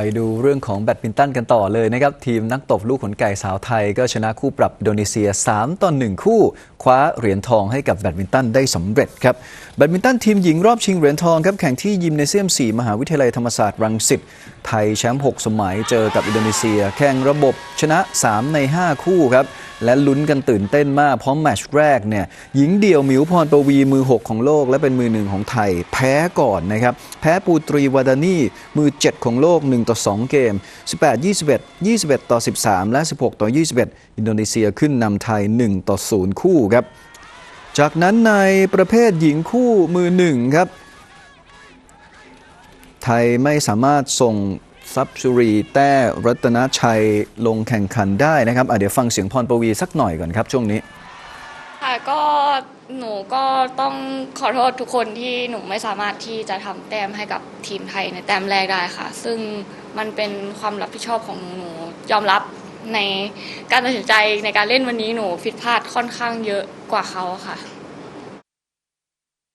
ไปดูเรื่องของแบดมินตันกันต่อเลยนะครับ ทีมนักตบลูกขนไก่สาวไทย ก็ชนะคู่ปรับอินโดนีเซีย 3 ต่อ 1 คู่ คว้าเหรียญทองให้กับแบดมินตันได้สำเร็จครับแบดมินตันทีมหญิงรอบชิงเหรียญทองครับแข่งที่ยิมเนเซียม 4 มหาวิทยาลัยธรรมศาสตร์รังสิตไทยแชมป์6สมัยเจอกับอินโดนีเซีย แข่งระบบชนะ 3 ใน 5 คู่ครับ และลุ้นกันตื่นเต้นมาก เพราะแมตช์แรกเนี่ยหญิงเดี่ยวหมิวพรปวีมือ 6 ของโลก และเป็นมือหนึ่งของไทย แพ้ก่อนนะครับ แพ้ปูตรีวาดานีมือ 7 ของโลก 1 ต่อ 2 เกม 18 21 21 ต่อ 13 และ 16 ต่อ 21 อินโดนีเซียขึ้นนำไทย 1 ต่อ 0 คู่ครับ จากนั้นในประเภทหญิงคู่มือหนึ่งครับ ไทยไม่สามารถส่ง ซับสุรีแต้รัตนชัยลงแข่งขันได้นะครับอะเดี๋ยวฟังเสียงพรปวีสักหน่อยก่อนครับช่วงนี้ ค่ะก็หนูก็ต้องขอโทษทุกคนที่หนูไม่สามารถที่จะทำแต้มให้กับทีมไทยในแต้มแรกได้ค่ะ ซึ่งมันเป็นความรับผิดชอบของหนูหนูยอมรับในการตัดสินใจในการเล่นวันนี้หนูผิดพลาดค่อนข้างเยอะกว่าเขาค่ะ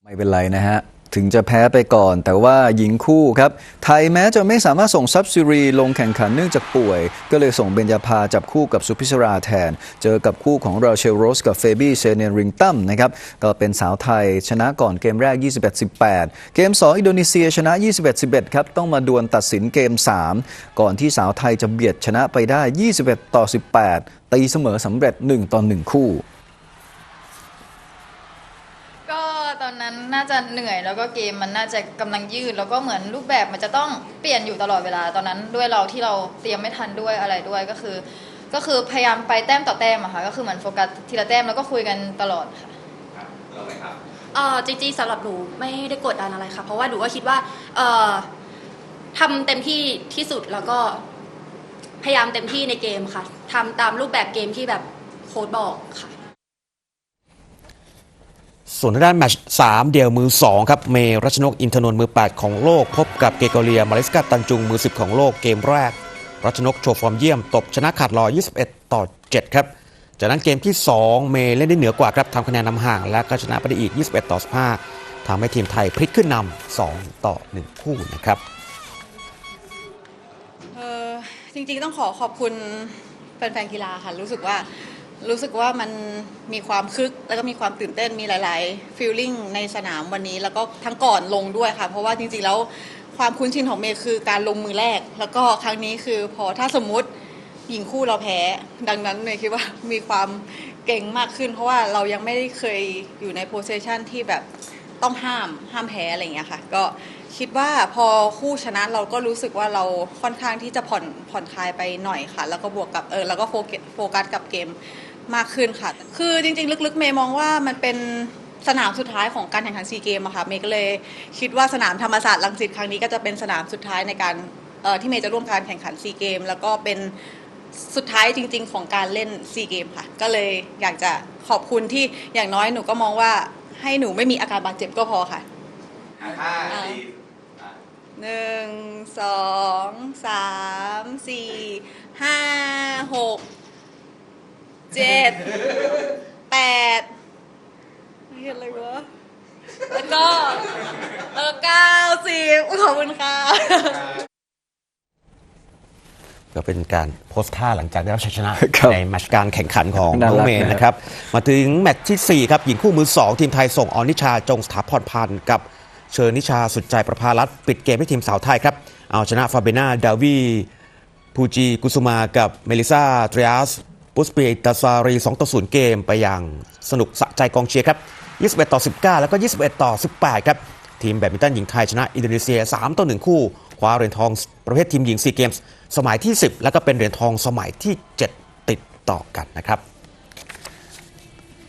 ไม่เป็นไรนะฮะ ถึงจะแพ้ไปก่อน แต่ว่าหญิงคู่ครับ ไทยแม้จะไม่สามารถส่งซับซิรีลงแข่งขันเนื่องจากป่วย ก็เลยส่งเบญญาภาจับคู่กับสุพิศราแทน เจอกับคู่ของราเชลโรสกับเฟบี้เซเนริงตัมนะครับก็เป็นสาวไทยชนะก่อนเกมแรก 21-18 เกม 2 อินโดนีเซียชนะ 21-11 ครับ ต้องมาดวลตัดสินเกม 3 ก่อนที่สาวไทยจะเบียดชนะไปได้ 21 ต่อ 18 ตีเสมอสำเร็จ 1 ต่อ 1 คู่ ก็ ตอนนั้นน่าจะเหนื่อยแล้วก็เกมมันน่าจะกำลังยืด แล้วก็เหมือนรูปแบบมันจะต้องเปลี่ยนอยู่ตลอดเวลาตอนนั้นด้วยเราที่เราเตรียมไม่ทันด้วยอะไรด้วยก็คือ ก็คือพยายามไปแต้มต่อแต้มอะค่ะก็คือเหมือนโฟกัสทีละแต้มแล้วก็คุยกันตลอดค่ะเราไหมครับออจริงๆสำหรับหนูไม่ได้กดดันอะไรค่ะ เพราะว่าหนูก็คิดว่าเออทำเต็มที่ที่สุดแล้วก็พยายามเต็มที่ในเกมค่ะทำตามรูปแบบเกมที่แบบโค้ดบอกค่ะ ส่วนทางด้านแมตช์3เดี่ยวมือ 2 ครับ เมรัชนกอินทนนท์มือ 8 ของโลก พบกับเกโกเรียมาเลสกาตันจุงมือ 10 ของโลกเกมแรก รัชนกโชว์ฟอร์มเยี่ยม ตบชนะขาดลอย 21 ต่อ 7 ครับ จากนั้นเกมที่ 2 เมย์เล่นได้เหนือกว่าครับทำคะแนนนำห่าง และก็ชนะไปได้อีก 21 ต่อ 15ทำให้ทีมไทยพลิกขึ้นนำ2ต่อ 1 คู่นะครับจริงๆต้องขอขอบคุณแฟนๆกีฬาค่ะรู้สึกว่า รู้สึกว่ามันมีความคึก แล้วก็มีความตื่นเต้นมีหลาย ๆ ฟีลลิ่งในสนามวันนี้ แล้วก็ทั้งก่อนลงด้วยค่ะ เพราะว่าจริง ๆ แล้วความคุ้นชินของเมย์คือการลงมือแรก แล้วก็ครั้งนี้คือพอถ้าสมมติหญิงคู่เราแพ้ ดังนั้นเมย์คิดว่ามีความเก่งมากขึ้น เพราะว่าเรายังไม่ได้เคยอยู่ในโพสเซชันที่แบบต้องห้ามห้ามแพ้อะไรอย่างเงี้ยค่ะ ก็ คิดว่าพอคู่ชนะเราก็รู้สึกว่าเราค่อนข้างที่จะผ่อนผ่อนคลายไปหน่อยค่ะ แล้วก็บวกกับเออแล้วก็โฟกัสโฟกัสกับเกมมากขึ้นค่ะ คือจริง ๆ ลึกๆ เมย์มองว่ามันเป็นสนามสุดท้ายของการแข่งขันซีเกมอะค่ะเมย์ก็เลยคิดว่าสนามธรรมศาสตร์ลังสิตครั้งนี้ก็จะเป็นสนามสุดท้ายในการเอ่อที่เมย์จะร่วมการแข่งขันซีเกม แล้วก็เป็นสุดท้ายจริง ๆ ของการเล่นซีเกมค่ะ ก็เลยอยากจะขอบคุณที่อย่างน้อยหนูก็มองว่าให้หนูไม่มีอาการบาดเจ็บก็พอค่ะห้าสี่อะ หนึ่งสองสามสี่ห้าหกเจ็ดแปดเห็นอะไรวะแล้วก็เออเก้าสิบขอบคุณค่ะก็เป็นการโพสต์ท่าหลังจากได้รับชัยชนะครับในแมตช์การแข่งขันของน่าน้องรักเมย์นะครับนะครับ มาถึงแมตช์ทีสี่ 4 ครับ หญิงคู่มือ 2 ทีมไทยส่งออนิชาจงสถาพรพันธ์กับ เชิญนิชาสุดใจประภารัตปิดเกมให้ทีมสาวไทยครับ เอาชนะฟาเบนาดาวีพูจีกุสุมากับเมลิซาทริอัสปุสเปียตาซารี 2 ต่อ 0 เกมไปอย่างสนุกสะใจกองเชียร์ครับ 21 ต่อ 19 แล้วก็ 21 ต่อ 18 ครับ ทีมแบดมินตันหญิงไทยชนะอินโดนีเซีย 3 ต่อ 1 คู่คว้าเหรียญทองประเภททีมหญิงซีเกมส์ สมัยที่ 10 แล้วก็เป็นเหรียญทองสมัยที่ 7 ติดต่อกันนะครับ